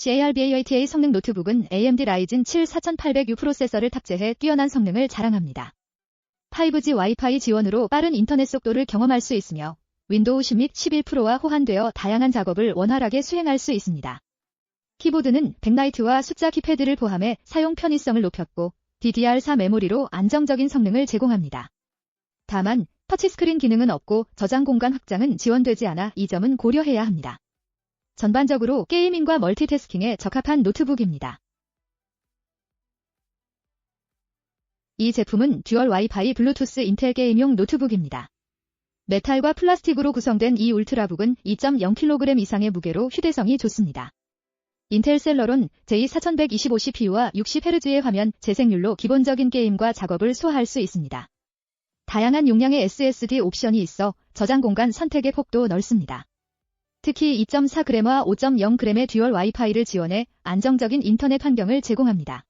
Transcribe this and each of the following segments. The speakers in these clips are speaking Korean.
CARBATA 성능 노트북은 AMD 라이즌 7 4800U 프로세서를 탑재해 뛰어난 성능을 자랑합니다. 5G 와이파이 지원으로 빠른 인터넷 속도를 경험할 수 있으며 윈도우 10 및 11 프로와 호환되어 다양한 작업을 원활하게 수행할 수 있습니다. 키보드는 백라이트와 숫자 키패드를 포함해 사용 편의성을 높였고 DDR4 메모리로 안정적인 성능을 제공합니다. 다만 터치스크린 기능은 없고 저장 공간 확장은 지원되지 않아 이 점은 고려해야 합니다. 전반적으로 게이밍과 멀티태스킹에 적합한 노트북입니다. 이 제품은 듀얼 와이파이 블루투스 인텔 게임용 노트북입니다. 메탈과 플라스틱으로 구성된 이 울트라북은 2.0kg 이상의 무게로 휴대성이 좋습니다. 인텔 셀러론 J4125CPU와 60Hz의 화면 재생률로 기본적인 게임과 작업을 소화할 수 있습니다. 다양한 용량의 SSD 옵션이 있어 저장 공간 선택의 폭도 넓습니다. 특히 2.4g와 5.0g의 듀얼 와이파이를 지원해 안정적인 인터넷 환경을 제공합니다.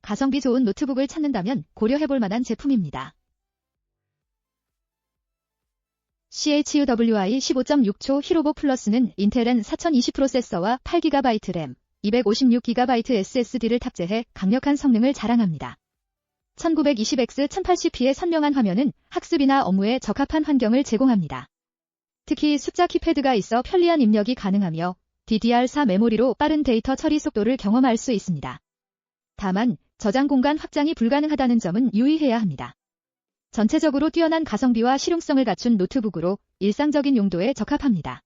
가성비 좋은 노트북을 찾는다면 고려해볼 만한 제품입니다. CHUWI 15.6초 히로보 플러스는 인텔 N4020 프로세서와 8GB 램, 256GB SSD를 탑재해 강력한 성능을 자랑합니다. 1920x 1080p의 선명한 화면은 학습이나 업무에 적합한 환경을 제공합니다. 특히 숫자 키패드가 있어 편리한 입력이 가능하며 DDR4 메모리로 빠른 데이터 처리 속도를 경험할 수 있습니다. 다만 저장 공간 확장이 불가능하다는 점은 유의해야 합니다. 전체적으로 뛰어난 가성비와 실용성을 갖춘 노트북으로 일상적인 용도에 적합합니다.